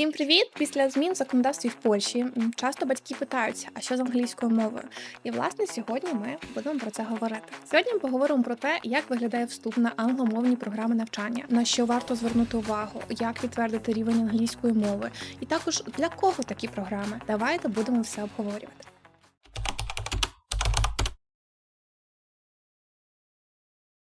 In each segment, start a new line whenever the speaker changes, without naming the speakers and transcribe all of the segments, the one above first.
Всім привіт! Після змін в законодавстві в Польщі часто батьки питаються, а що з англійською мовою? І власне сьогодні ми будемо про це говорити. Сьогодні ми поговоримо про те, як виглядає вступ на англомовні програми навчання, на що варто звернути увагу, як підтвердити рівень англійської мови, і також для кого такі програми. Давайте будемо все обговорювати.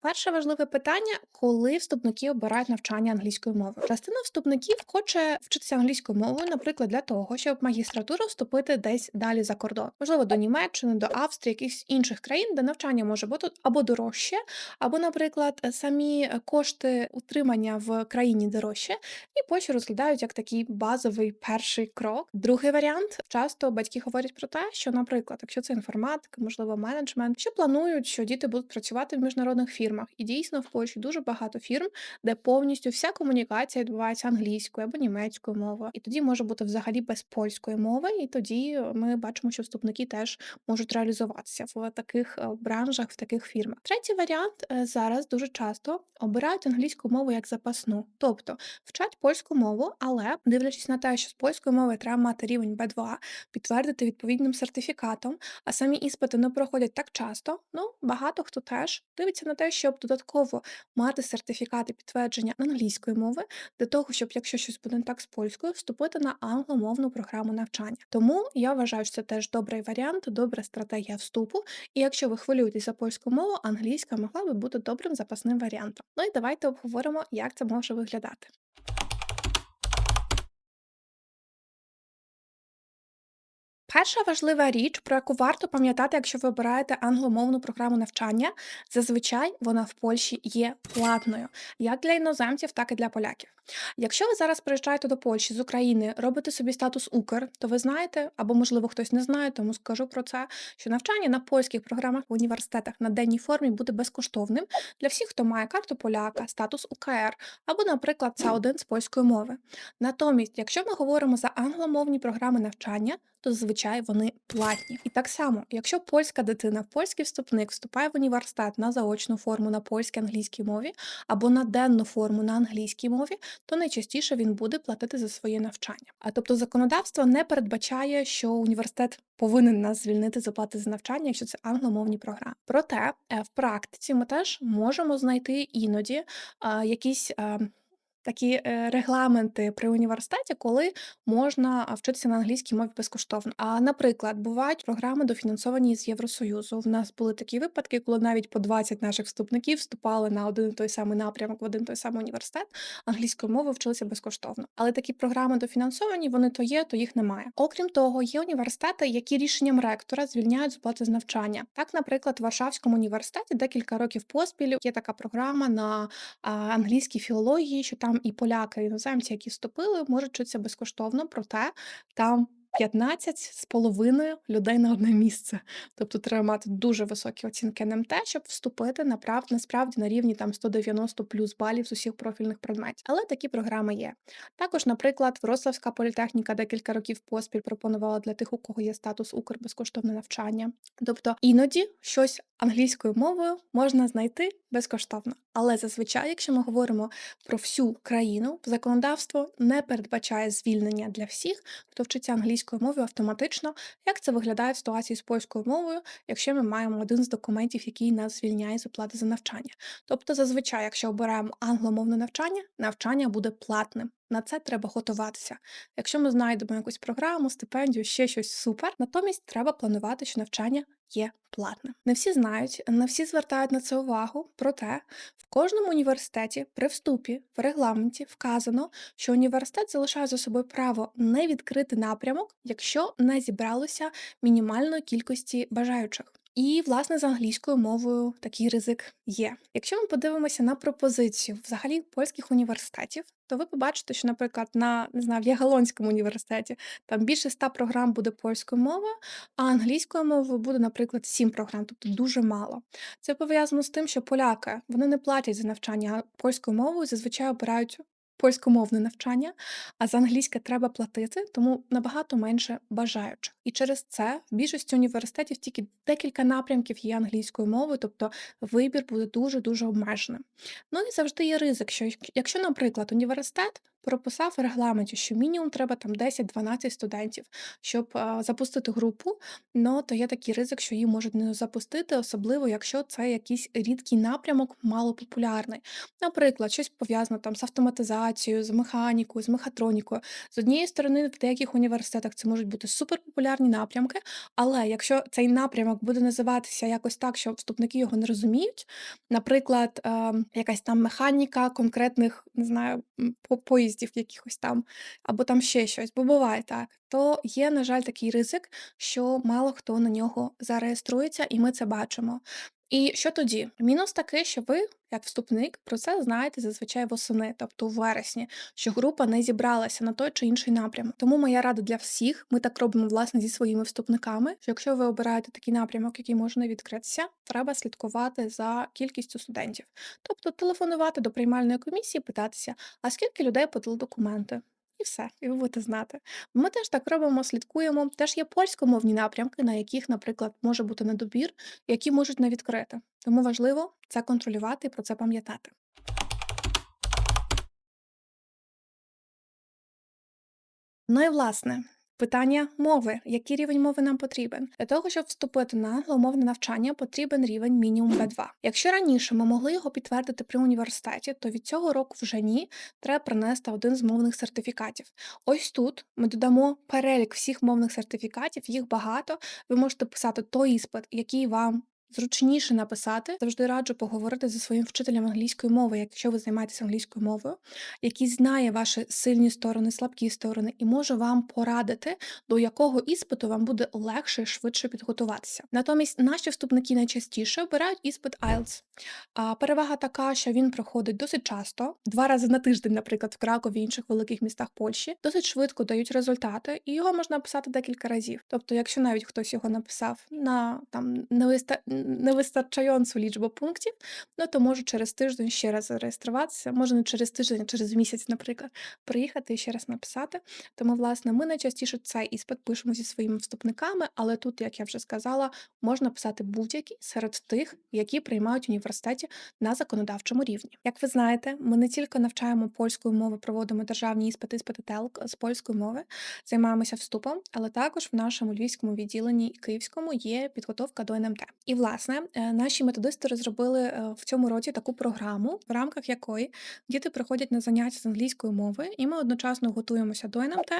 Перше важливе питання, коли вступники обирають навчання англійською мовою. Частина вступників хоче вчитися англійською мовою, наприклад, для того, щоб магістратуру вступити десь далі за кордон, можливо, до Німеччини, до Австрії, якихось інших країн, де навчання може бути або дорожче, або, наприклад, самі кошти утримання в країні дорожче, і Польщу розглядають як такий базовий перший крок. Другий варіант часто батьки говорять про те, що, наприклад, якщо це інформатика, можливо, менеджмент, що планують, що діти будуть працювати в міжнародних фірмах. І дійсно в Польщі дуже багато фірм, де повністю вся комунікація відбувається англійською або німецькою мовою. І тоді може бути взагалі без польської мови. І тоді ми бачимо, що вступники теж можуть реалізуватися в таких е, бранжах, в таких фірмах. Третій варіант е, зараз дуже часто обирають англійську мову як запасну, тобто вчать польську мову, але дивлячись на те, що з польської мови треба мати рівень B2, підтвердити відповідним сертифікатом, а самі іспити не проходять так часто. Ну багато хто теж дивиться на те, щоб додатково мати сертифікати підтвердження англійської мови для того, щоб якщо щось буде не так з польською, вступити на англомовну програму навчання. Тому я вважаю, що це теж добрий варіант, добра стратегія вступу. І якщо ви хвилюєтесь за польську мову, англійська могла би бути добрим запасним варіантом. Ну і давайте обговоримо, як це може виглядати. Перша важлива річ, про яку варто пам'ятати, якщо ви обираєте англомовну програму навчання, зазвичай вона в Польщі є платною, як для іноземців, так і для поляків. Якщо ви зараз приїжджаєте до Польщі з України, робите собі статус Укр, то ви знаєте, або можливо хтось не знає, тому скажу про це, що навчання на польських програмах в університетах на денній формі буде безкоштовним для всіх, хто має карту поляка, статус УКР або, наприклад, С1 з польської мови. Натомість, якщо ми говоримо за англомовні програми навчання, то зазвичай вони платні. І так само, якщо польська дитина, польський вступник вступає в університет на заочну форму на польській англійській мові або на денну форму на англійській мові, то найчастіше він буде платити за своє навчання. А тобто законодавство не передбачає, що університет повинен нас звільнити з оплати за навчання, якщо це англомовні програми. Проте е, в практиці ми теж можемо знайти іноді якісь. а, Такі е, регламенти при університеті, коли можна вчитися на англійській мові безкоштовно. А наприклад, бувають програми дофінансовані з Євросоюзу. В нас були такі випадки, коли навіть по 20 наших вступників вступали на один той самий напрямок в один той самий університет, англійською мовою вчилися безкоштовно. Але такі програми дофінансовані, вони то є, то їх немає. Окрім того, є університети, які рішенням ректора звільняють з оплати з навчання. Так, наприклад, в Варшавському університеті декілька років поспіль є така програма на англійській філології, що там і поляки, і іноземці, які вступили, можуть вчитися безкоштовно, проте там 15 з половиною людей на одне місце. Тобто треба мати дуже високі оцінки НМТ, щоб вступити на прав... насправді на рівні там 190 плюс балів з усіх профільних предметів. Але такі програми є. Також, наприклад, Вроцлавська політехніка декілька років поспіль пропонувала для тих, у кого є статус Укр безкоштовне навчання. Тобто іноді щось англійською мовою можна знайти безкоштовно. Але зазвичай, якщо ми говоримо про всю країну, законодавство не передбачає звільнення для всіх, хто вчиться англійською мовою автоматично. Як це виглядає в ситуації з польською мовою, якщо ми маємо один з документів, який нас звільняє з оплати за навчання? Тобто, зазвичай, якщо обираємо англомовне навчання, навчання буде платним. На це треба готуватися. Якщо ми знайдемо якусь програму, стипендію, ще щось супер. Натомість треба планувати, що навчання є платним. Не всі знають, не всі звертають на це увагу. Проте в кожному університеті при вступі в регламенті вказано, що університет залишає за собою право не відкрити напрямок, якщо не зібралося мінімальної кількості бажаючих. І, власне, з англійською мовою такий ризик є. Якщо ми подивимося на пропозицію взагалі польських університетів, то ви побачите, що, наприклад, на не знаю, в Ягелонському університеті там більше ста програм буде польською мовою, а англійською мовою буде, наприклад, сім програм, тобто дуже мало. Це пов'язано з тим, що поляки вони не платять за навчання польською мовою, зазвичай обирають польськомовне навчання, а за англійське треба платити, тому набагато менше бажаючих. І через це в більшості університетів тільки декілька напрямків є англійською мовою, тобто вибір буде дуже дуже обмеженим. Ну і завжди є ризик, що якщо, наприклад, університет прописав в регламенті, що мінімум треба там 10-12 студентів, щоб запустити групу. Ну, то є такий ризик, що її можуть не запустити, особливо якщо це якийсь рідкий напрямок, малопопулярний. Наприклад, щось пов'язане там з автоматизацією, з механікою, з мехатронікою. З однієї сторони, в деяких університетах це можуть бути суперпопулярні напрямки, але якщо цей напрямок буде називатися якось так, що вступники його не розуміють, наприклад, ем, якась там механіка конкретних, не знаю, м, поїздів якихось там, або там ще щось, бо буває так, то є, на жаль, такий ризик, що мало хто на нього зареєструється, і ми це бачимо. І що тоді? Мінус такий, що ви, як вступник, про це знаєте зазвичай восени, тобто у вересні, що група не зібралася на той чи інший напрямок. Тому моя рада для всіх, ми так робимо власне зі своїми вступниками. Що якщо ви обираєте такий напрямок, який може не відкритися, треба слідкувати за кількістю студентів, тобто телефонувати до приймальної комісії, питатися, а скільки людей подали документи. І все, і ви будете знати. Ми теж так робимо, слідкуємо. Теж є польськомовні напрямки, на яких, наприклад, може бути недобір, які можуть не відкрити. Тому важливо це контролювати і про це пам'ятати. Ну і власне. Питання мови. Який рівень мови нам потрібен? Для того, щоб вступити на англомовне навчання, потрібен рівень мінімум B2. Якщо раніше ми могли його підтвердити при університеті, то від цього року вже ні, треба принести один з мовних сертифікатів. Ось тут ми додамо перелік всіх мовних сертифікатів, їх багато. Ви можете писати той іспит, який вам зручніше написати. Завжди раджу поговорити зі своїм вчителем англійської мови, якщо ви займаєтеся англійською мовою, який знає ваші сильні сторони, слабкі сторони, і може вам порадити, до якого іспиту вам буде легше і швидше підготуватися. Натомість наші вступники найчастіше обирають іспит IELTS. А перевага така, що він проходить досить часто, два рази на тиждень, наприклад, в Кракові і інших великих містах Польщі, досить швидко дають результати, і його можна писати декілька разів. Тобто, якщо навіть хтось його написав на там невиста... невистачająцу лічбу пунктів, ну то можу через тиждень ще раз зареєструватися, може не через тиждень, а через місяць, наприклад, приїхати і ще раз написати. Тому, власне, ми найчастіше цей іспит пишемо зі своїми вступниками, але тут, як я вже сказала, можна писати будь-які серед тих, які приймають університеті на законодавчому рівні. Як ви знаєте, ми не тільки навчаємо польської мови, проводимо державні іспити, іспити ТЕЛК з польської мови, займаємося вступом, але також в нашому львівському відділенні київському є підготовка до НМТ. І власне е, наші методисти розробили е, в цьому році таку програму, в рамках якої діти приходять на заняття з англійської мови, і ми одночасно готуємося до НМТ,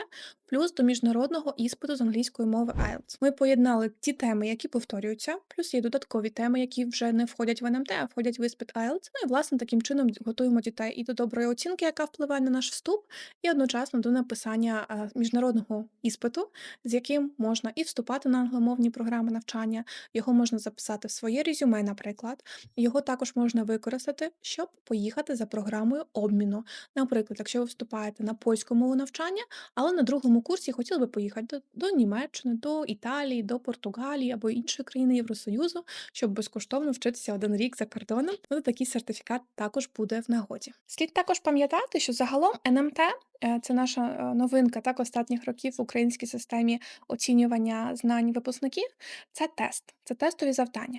плюс до міжнародного іспиту з англійської мови IELTS. Ми поєднали ті теми, які повторюються, плюс є додаткові теми, які вже не входять в НМТ, а входять в іспит IELTS. Ну і власне таким чином готуємо дітей і до доброї оцінки, яка впливає на наш вступ, і одночасно до написання е, міжнародного іспиту, з яким можна і вступати на англомовні програми навчання, його можна записати в своє резюме, наприклад. Його також можна використати, щоб поїхати за програмою обміну. Наприклад, якщо ви вступаєте на польську мову навчання, але на другому курсі хотіли би поїхати до, до Німеччини, до Італії, до Португалії або іншої країни Євросоюзу, щоб безкоштовно вчитися один рік за кордоном, ну такий сертифікат також буде в нагоді. Слід також пам'ятати, що загалом НМТ е, це наша е, новинка так останніх років в українській системі оцінювання знань випускників. Це тест, це тестові завдання.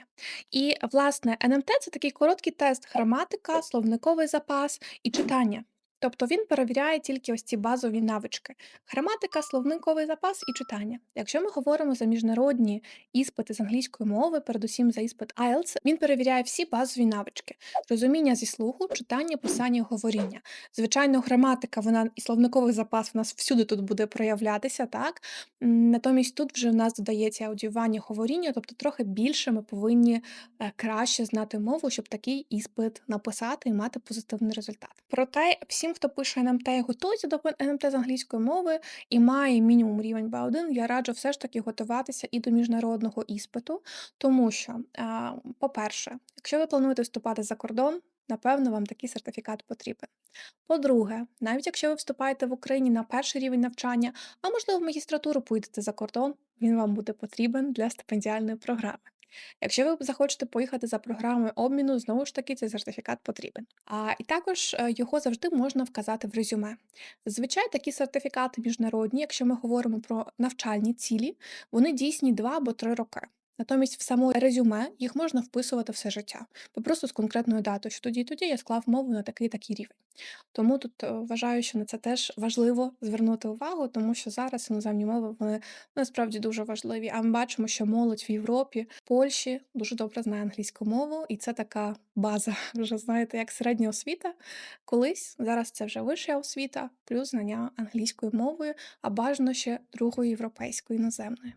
І власне НМТ це такий короткий тест: граматика, словниковий запас і читання. Тобто він перевіряє тільки ось ці базові навички: граматика, словниковий запас і читання. Якщо ми говоримо за міжнародні іспити з англійської мови, передусім за іспит IELTS, він перевіряє всі базові навички: розуміння зі слуху, читання, писання, говоріння. Звичайно, граматика, вона і словниковий запас у нас всюди тут буде проявлятися, так Натомість тут вже в нас додається аудіювання, говоріння, тобто трохи більше ми повинні е, краще знати мову, щоб такий іспит написати і мати позитивний результат. Проте всім, хто пише НМТ і готується до НМТ з англійської мови і має мінімум рівень B1, я раджу все ж таки готуватися і до міжнародного іспиту, тому що, по-перше, якщо ви плануєте вступати за кордон, напевно, вам такий сертифікат потрібен. По-друге, навіть якщо ви вступаєте в Україні на перший рівень навчання, а можливо в магістратуру поїдете за кордон, він вам буде потрібен для стипендіальної програми. Якщо ви захочете поїхати за програмою обміну, знову ж таки цей сертифікат потрібен. А і також е, його завжди можна вказати в резюме. Зазвичай такі сертифікати міжнародні, якщо ми говоримо про навчальні цілі, вони дійсні 2 або 3 роки. Натомість в само резюме їх можна вписувати все життя, бо просто з конкретною датою, що тоді і тоді я склав мову на такий такий рівень. Тому тут е, вважаю, що на це теж важливо звернути увагу, тому що зараз іноземні мови вони насправді дуже важливі. А ми бачимо, що молодь в Європі, Польщі дуже добре знає англійську мову, і це така база, вже знаєте, як середня освіта колись. Зараз це вже вища освіта, плюс знання англійською мовою, а бажано ще другої європейської іноземної.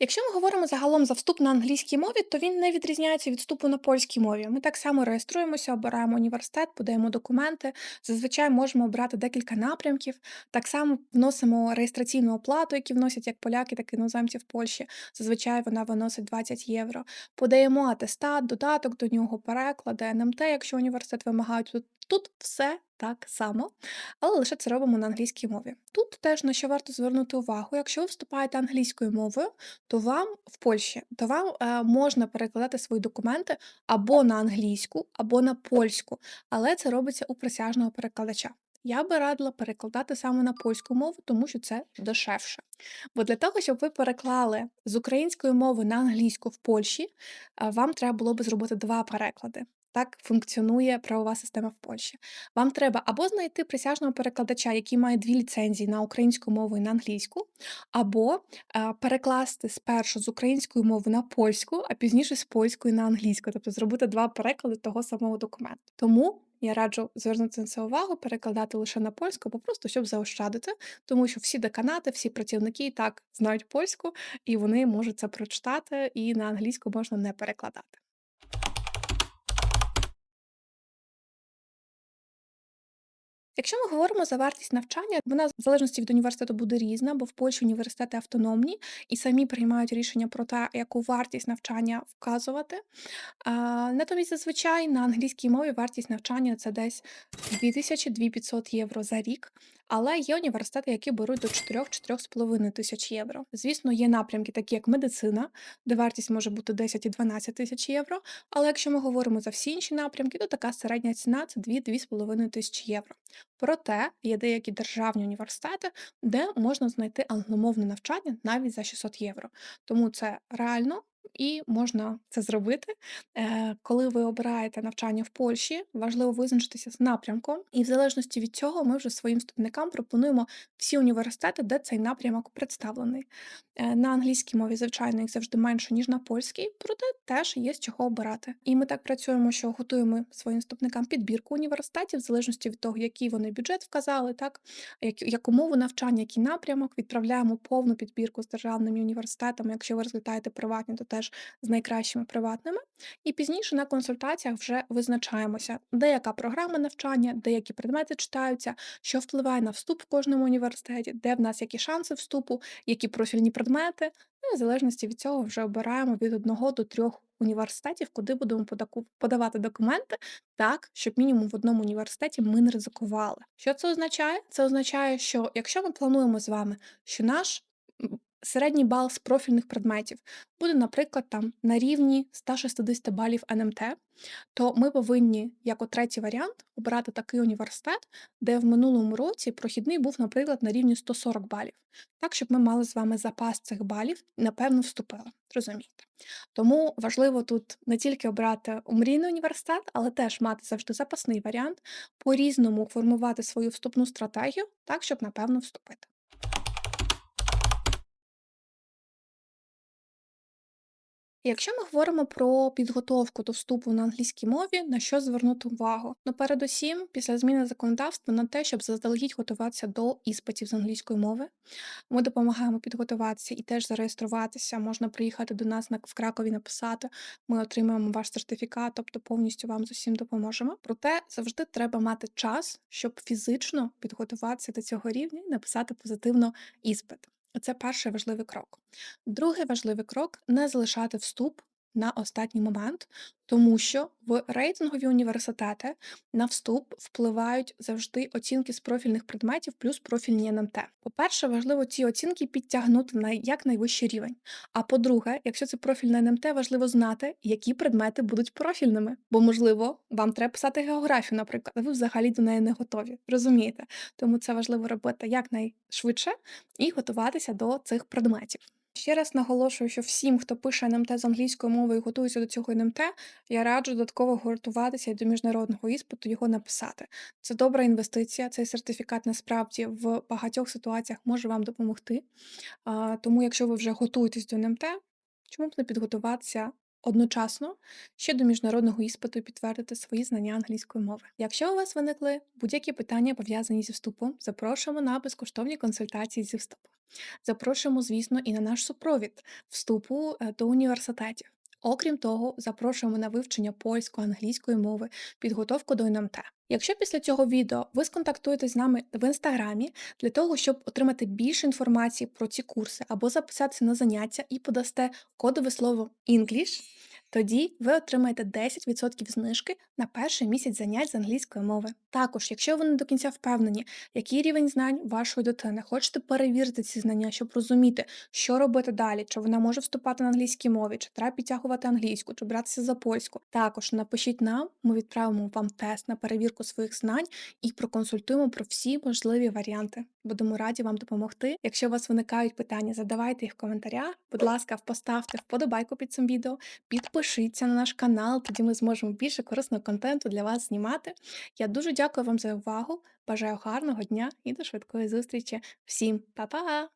Якщо ми говоримо загалом за вступ на англійській мові, то він не відрізняється від вступу на польській мові. Ми так само реєструємося, обираємо університет, подаємо документи. Зазвичай можемо обрати декілька напрямків. Так само вносимо реєстраційну оплату, які вносять як поляки, так і іноземці в Польщі. Зазвичай вона виносить 20 євро. Подаємо атестат, додаток до нього, переклади, НМТ, якщо університет вимагають. Тут, все так само, але лише це робимо на англійській мові. Тут теж на що варто звернути увагу, якщо ви вступаєте англійською мовою то вам в Польщі, то вам, е, можна перекладати свої документи або на англійську, або на польську, але це робиться у присяжного перекладача. Я би радила перекладати саме на польську мову, тому що це дешевше. Бо для того, щоб ви переклали з української мови на англійську в Польщі, е, вам треба було би зробити 2 переклади. Так функціонує правова система в Польщі. Вам треба або знайти присяжного перекладача, який має 2 ліцензії на українську мову і на англійську, або а, перекласти спершу з української мови на польську, а пізніше з польської на англійську, тобто зробити два переклади того самого документу. Тому я раджу звернути на це увагу, перекладати лише на польську, або просто щоб заощадити, тому що всі деканати, всі працівники і так знають польську, і вони можуть це прочитати, і на англійську можна не перекладати. Якщо ми говоримо за вартість навчання, вона в залежності від університету буде різна, бо в Польщі університети автономні і самі приймають рішення про те, яку вартість навчання вказувати. Натомість, зазвичай на англійській мові вартість навчання це десь 2000-2500 євро за рік. Але є університети, які беруть до 4-4,5 тисяч євро. Звісно, є напрямки, такі як медицина, де вартість може бути 10 і 12 тисяч євро. Але якщо ми говоримо за всі інші напрямки, то така середня ціна це 2-2,5 тисячі євро. Проте є деякі державні університети, де можна знайти англомовне навчання навіть за 600 євро. Тому це реально і можна це зробити. Е, коли ви обираєте навчання в Польщі, важливо визначитися з напрямком, і в залежності від цього ми вже своїм вступникам пропонуємо всі університети, де цей напрямок представлений. Е, на англійській мові, звичайно, їх завжди менше, ніж на польській, проте теж є з чого обирати. І ми так працюємо, що готуємо своїм вступникам підбірку університетів, в залежності від того, який вони бюджет вказали, так як, яку мову навчання, який напрямок, відправляємо повну підбірку з державними університетами. Якщо ви розглядаєте приватні, то теж з найкращими приватними. І пізніше на консультаціях вже визначаємося, де яка програма навчання, де які предмети читаються, що впливає на вступ в кожному університеті, де в нас які шанси вступу, які профільні предмети. Ну, в залежності від цього вже обираємо від одного до трьох університетів, куди будемо подавати документи, так, щоб мінімум в одному університеті ми не ризикували. Що це означає? Це означає, що якщо ми плануємо з вами, що наш середній бал з профільних предметів буде, наприклад, там на рівні 160 балів НМТ, то ми повинні, як от третій варіант, обрати такий університет, де в минулому році прохідний був, наприклад, на рівні 140 балів. Так, щоб ми мали з вами запас цих балів і напевно вступили. Розумієте? Тому важливо тут не тільки обрати мрійний університет, але теж мати завжди запасний варіант, по-різному формувати свою вступну стратегію, так, щоб напевно вступити. Якщо ми говоримо про підготовку до вступу на англійській мові, на що звернути увагу? Ну, передусім, після зміни законодавства на те, щоб заздалегідь готуватися до іспитів з англійської мови, ми допомагаємо підготуватися і теж зареєструватися. Можна приїхати до нас на в Кракові, написати. Ми отримаємо ваш сертифікат, тобто повністю вам з усім допоможемо. Проте завжди треба мати час, щоб фізично підготуватися до цього рівня і написати позитивно іспит. Це перший важливий крок. Другий важливий крок не залишати вступ на останній момент, тому що в рейтингові університети на вступ впливають завжди оцінки з профільних предметів плюс профільні НМТ. По-перше, важливо ці оцінки підтягнути на якнайвищий рівень. А по-друге, якщо це профільне НМТ, важливо знати, які предмети будуть профільними. Бо, можливо, вам треба писати географію, наприклад, а ви взагалі до неї не готові. Розумієте? Тому це важливо робити якнайшвидше і готуватися до цих предметів. Ще раз наголошую, що всім, хто пише НМТ з англійської мови і готується до цього НМТ, я раджу додатково готуватися до міжнародного іспиту його написати. Це добра інвестиція. Цей сертифікат насправді в багатьох ситуаціях може вам допомогти. Тому, якщо ви вже готуєтесь до НМТ, чому б не підготуватися одночасно ще до міжнародного іспиту підтвердити свої знання англійської мови. Якщо у вас виникли будь-які питання пов'язані зі вступом, запрошуємо на безкоштовні консультації зі вступу. Запрошуємо, звісно, і на наш супровід вступу е, до університетів. Окрім того, запрошуємо на вивчення польської, англійської мови, підготовку до НМТ. Якщо після цього відео ви сконтактуєтесь з нами в інстаграмі для того, щоб отримати більше інформації про ці курси або записатися на заняття і подасте кодове слово English, тоді ви отримаєте 10% знижки на перший місяць занять з англійської мови. Також, якщо ви не до кінця впевнені, який рівень знань вашої дитини, хочете перевірити ці знання, щоб розуміти, що робити далі, чи вона може вступати на англійській мові, чи треба підтягувати англійську, чи братися за польську. Також напишіть нам, ми відправимо вам тест на перевірку своїх знань і проконсультуємо про всі можливі варіанти. Будемо раді вам допомогти. Якщо у вас виникають питання, задавайте їх в коментарях. Будь ласка, поставте вподобайку під цим відео, підпишіться на наш канал, тоді ми зможемо більше корисного контенту для вас знімати. Я дуже дякую вам за увагу. Бажаю гарного дня і до швидкої зустрічі. Всім па-па!